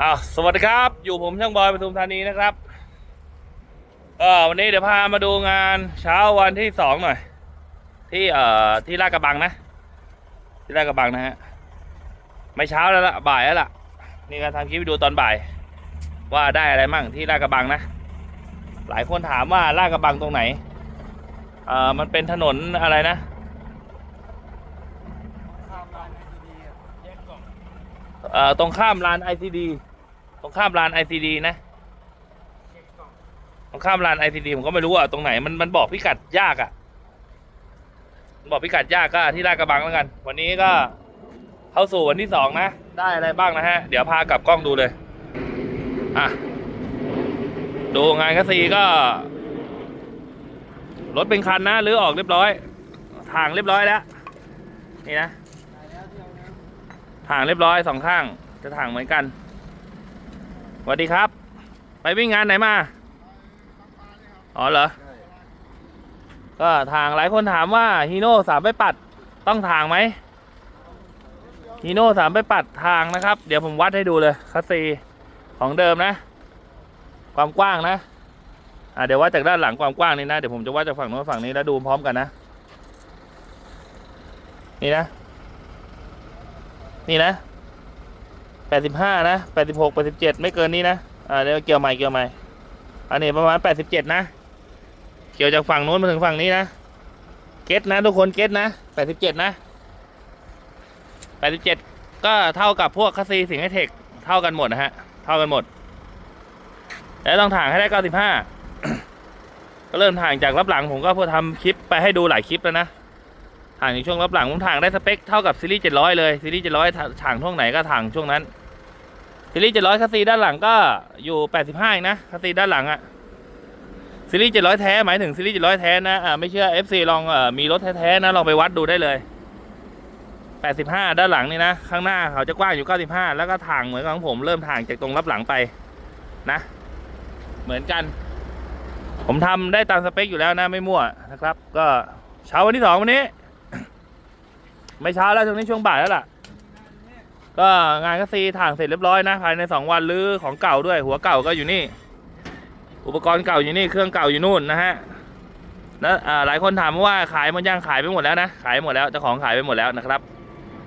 อ้าวสวัสดีครับ อยู่ผมช่างบอยปทุมธานีนะครับก็วันนี้เดี๋ยวพามาดูงานเช้าวันที่สองหน่อย ที่เอ่อที่ลาดกระบังนะ ที่ลาดกระบังนะฮะไม่เช้าแล้วละบ่ายแล้วล่ะ นี่ก็ทำคลิปดูตอนบ่าย ว่าได้อะไรมั่งที่ลาดกระบังนะ หลายคนถามว่าลาดกระบังตรงไหนเอ่อมันเป็นถนนอะไรนะเอ่อตรงข้ามลาน ICD ตรงข้ามลาน ICD นะตรงข้ามลาน ICD ผมก็ไม่รู้อะตรงไหนมันมันบอกพิกัดยากอะมันบอกพิกัดยากก็ที่ลาดกระบังแล้วกัน วันนี้ก็เข้าสู่วันที่สองนะ ได้อะไรบ้างนะฮะ เดี๋ยวพากลับกล้องดูเลย อะ ดูงานกซีก็ รถเป็นคันนะรื้อออกเรียบร้อย ทางเรียบร้อยแล้ว นี่นะถ่างเรียบร้อยสองข้าง จะถ่างเหมือนกัน วัสดีครับ ไปวิ่งงานไหนมาอ๋อเหรอ ก็ทางหลายคนถามว่าฮีโน่สามไปปัดต้องทางไหมฮีโน่สามไปปัดทางนะครับ เดี๋ยวผมวัดให้ดูเลยคัสซีของเดิมนะ ความกว้างนะอ่าเดี๋ยววัดจากด้านหลังความกว้างนี่นะ เดี๋ยวผมจะวัดจากฝั่งโน้นฝั่งนี้แล้วดูพร้อมกันนะ นี่นะ นี่นะ แปดสิบห้านะแปดสิบหกแปดสิบเจ็ดไม่เกินนี้นะอ่าเดี๋ยวเกี่ยวใหม่เกี่ยวใหม่อันนี้ประมาณแปดสิบเจ็ดนะ เกี่ยวจากฝั่งโน้นมาถึงฝั่งนี้นะเก็ตนะทุกคนเก็ตนะแปดสิบเจ็ดนะแปดสิบเจ็ดก็เท่ากับพวกคัสซีสิงห์ไฮเทคเท่ากันหมดนะฮะ เท่ากันหมด แล้วต้องถ่างให้ได้เก้าสิบห้าก็เริ่มถ่างจากรับหลังผมก็พอทำคลิปไปให้ดูหลายคลิปแล้วนะถ่างในช่วงรับหลังผมถ่างได้สเปคเท่ากับซีรีส์700เลยซีรีส์700ถ่างช่วงไหนก็ถ่างช่วงนั้น ซีรีส์700คัสซีด้านหลังก็อยู่85เองนะคัสซีด้านหลังอะซีรีส์700แท้หมายถึงซีรีส์700แท้นะอ่าไม่เชื่อ FC ลองเอ่อมีรถแท้ๆนะลองไปวัดดูได้เลย85ด้านหลังนี่นะ ข้างหน้าเขาจะกว้างอยู่95แล้วก็ถ่างเหมือนกับของผมเริ่มถ่างจากตรงรับหลังไปนะ เหมือนกัน ผมทำได้ตามสเปคอยู่แล้วนะไม่มั่วนะครับ ก็เช้าวันที่สองวันนี้ ไม่เช้าแล้วช่วงนี้ช่วงบ่ายแล้วล่ะ ก็งานก็ซีถ่างเสร็จเรียบร้อยนะภายในสองวันรื้อของเก่าด้วย หัวเก่าก็อยู่นี่ อุปกรณ์เก่าอยู่นี่เครื่องเก่าอยู่นู่นนะฮะแล้วอ่าหลายคนถามว่าขายมันยังขายไปหมดแล้วนะขายหมดแล้วเจ้าของขายไปหมดแล้วนะครับ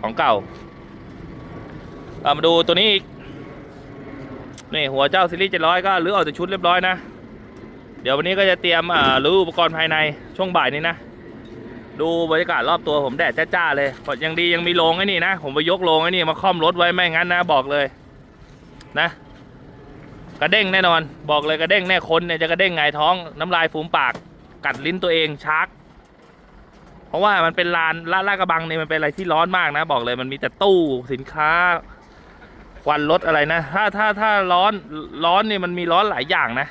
ของเก่าเอามาดูตัวนี้อีกนี่หัวเจ้าซีรีส์เจ็ดร้อยก็รื้อออกจากชุดเรียบร้อยนะ เดี๋ยววันนี้ก็จะเตรียมอ่ารื้ออุปกรณ์ภายในช่วงบ่ายนี้นะ ดูบรรยากาศรอบตัวผมแดดจ้าๆเลยยังดียังมีโรงไอ้นี่นะ ผมไปยกโรงไอ้นี่มาค่อมรถไว้ไม่งั้นนะบอกเลย นะ กระเด้งแน่นอน บอกเลยกระเด้งแน่คนเนี่ยจะกระเด้งไงท้องน้ำลายฟูมปาก กัดลิ้นตัวเองชาร์กเพราะว่ามันเป็นลานลาดลาดกระบังเนี่ยมันเป็นอะไรที่ร้อนมากนะ บอกเลยมันมีแต่ตู้สินค้าควันรถอะไรนะ ถ้าถ้าถ้าร้อนร้อนนี่มันมีร้อนหลายอย่างนะ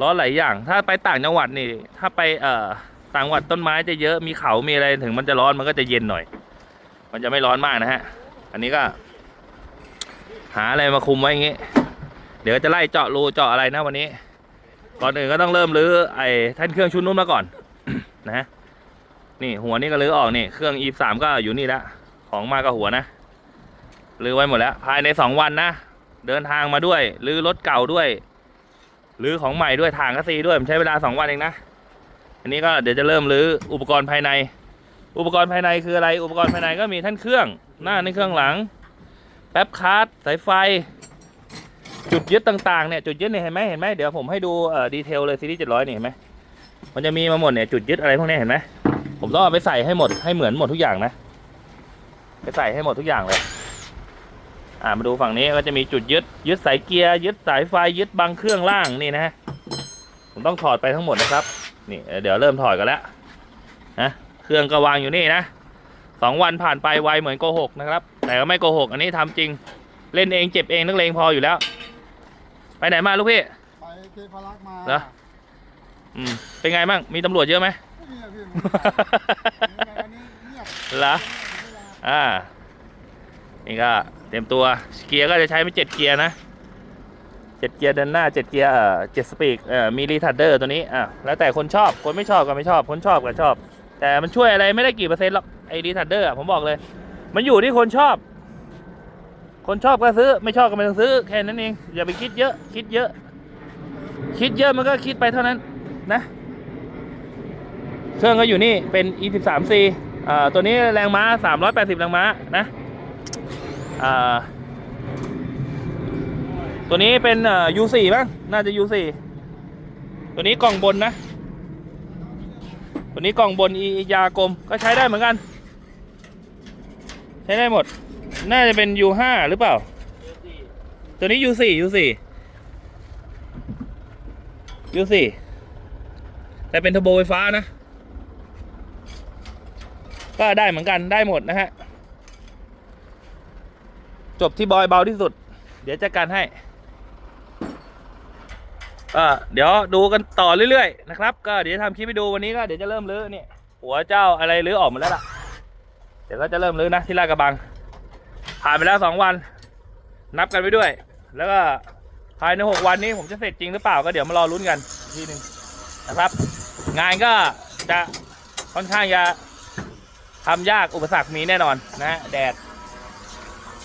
ร้อนหลายอย่าง ถ้าไปต่างจังหวัดนี่ ถ้าไปเอ่อ ต่างจังหวัดต้นไม้จะเยอะมีเขามีอะไรถึงมันจะร้อนมันก็จะเย็นหน่อย มันจะไม่ร้อนมากนะฮะ อันนี้ก็ หาอะไรมาคุมไว้อย่างงี้ เดี๋ยวจะไล่เจาะรูเจาะอะไรนะวันนี้ ก่อนอื่นก็ต้องเริ่มรื้อไอ้ท่านเครื่องชุดนู้นมาก่อน นะ นี่หัวนี่ก็รื้อออกนี่เครื่อง e สามก็อยู่นี่แล้วของมากับหัวนะรื้อไว้หมดแล้ว ภายในสองวันนะเดินทางมาด้วยรื้อรถเก่าด้วยรื้อของใหม่ด้วยทางกระซีด้วยผมใช้เวลาสองวันเองนะ อันนี้ก็เดี๋ยวจะเริ่มรื้ออุปกรณ์ภายใน อุปกรณ์ภายในคืออะไร อุปกรณ์ภายในก็มีท่านเครื่อง หน้าในเครื่องหลัง แป๊บคาร์ดสายไฟ จุดยึดต่างๆเนี่ยจุดยึดเนี่ยเห็นไหมเห็นไหมเดี๋ยวผมให้ดูเอ่อดีเทลเลยซีรีส์เจ็ดร้อยนี่เห็นไหมมันจะมีมาหมดเนี่ยจุดยึดอะไรพวกนี้เห็นไหมผมต้องเอาไปใส่ให้หมดให้เหมือนหมดทุกอย่างนะไปใส่ให้หมดทุกอย่างเลยอ่ามาดูฝั่งนี้ก็จะมีจุดยึดยึดสายเกียร์ยึดสายไฟยึดบังเครื่องล่างนี่นะฮะผมต้องถอดไปทั้งหมดนะครับ นี่เดี๋ยวเริ่มถอดกันแล้วนะเครื่องก็วางอยู่นี่นะสองวันผ่านไปไวเหมือนโกหกนะครับ แต่ก็ไม่โกหก อันนี้ทำจริงเล่นเองเจ็บเองนักเลงพออยู่แล้ว ไปไหนมาลูกพี่ ไปเทพารักษ์มาเหรออืมเป็นไงบ้างมีตำรวจเยอะไหมไม่มีอะพี่ยังไงวันนี้เงียบเหรออ่า นี่ก็เตรียมตัว เกียร์ก็จะใช้เป็นเจ็ดเกียร์นะ เจ็ดเกียร์เดินหน้าเจ็ดเกียร์เอ่อเจ็ดสปีกเอ่อมีรีทัดเดอร์ตัวนี้อะแล้วแต่คนชอบคนไม่ชอบก็ไม่ชอบคนชอบก็ชอบ แต่มันช่วยอะไรไม่ได้กี่เปอร์เซ็นต์หรอกไอ้รีทัดเดอร์ผมบอกเลย มันอยู่ที่คนชอบคคนชอบก็ซื้อไม่ชอบก็ไม่ต้องซื้อแค่นั้นเองอย่าไปคิดเยอะคิดเยอะ คิดเยอะมันก็คิดไปเท่านั้นนะเครื่องก็อยู่นี่เป็น e 1 3 c อ่าตัวนี้แรงม้า 380 แรงม้านะอ่า ตัวนี้เป็นเอ่อ U4 บ้างน่าจะ U4 ตัวนี้กล่องบนนะ ตัวนี้กล่องบนอียากลมก็ใช้ได้เหมือนกัน ใช้ได้หมด น่าจะเป็น U5 หรือเปล่า ตัวนี้ U4 U4 U4 แต่เป็นเทอร์โบไฟฟ้านะ ก็ได้เหมือนกันได้หมดนะฮะ จบที่บอยเบาที่สุด เดี๋ยวจัดการให้ ก็เดี๋ยวดูกันต่อเรื่อยๆนะครับ ก็เดี๋ยวทำคลิปไปดูวันนี้ก็เดี๋ยวจะเริ่มรื้อเนี่ยหัวเจ้าอะไรรื้อออกหมาแล้วล่ะ เดี๋ยวก็จะเริ่มรื้อนะที่ลาดกระบัง ผ่านไปแล้วสองวัน นับกันไปด้วย แล้วก็ภายในหกวันนี้ผมจะเสร็จจริงหรือเปล่าก็เดี๋ยวมารอลุ้นกันอีกทีหนึงนะครับ งานก็จะค่อนข้างจะทำยากอุปสรรคมีแน่นอนนะฮะแดด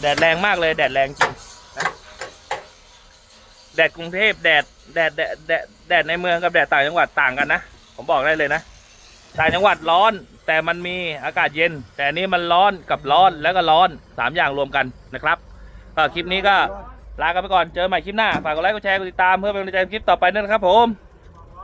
แดดแรงมากเลย แดดแรงจริงนะแดดกรุงเทพแดด แดดแดดแดดแดดในเมืองกับแดดต่างจังหวัดต่างกันนะ ผมบอกได้เลยนะ ต่างจังหวัดร้อนแต่มันมีอากาศเย็น แต่อันนี้มันร้อนกับร้อนแล้วก็ร้อนสามอย่างรวมกันนะครับก็คลิปนี้ก็ลากันไปก่อนเจอใหม่คลิปหน้าฝากกดไลค์กดแชร์กดติดตามเพื่อเป็นกำลังใจในคลิปต่อไปด้วยนะครับผม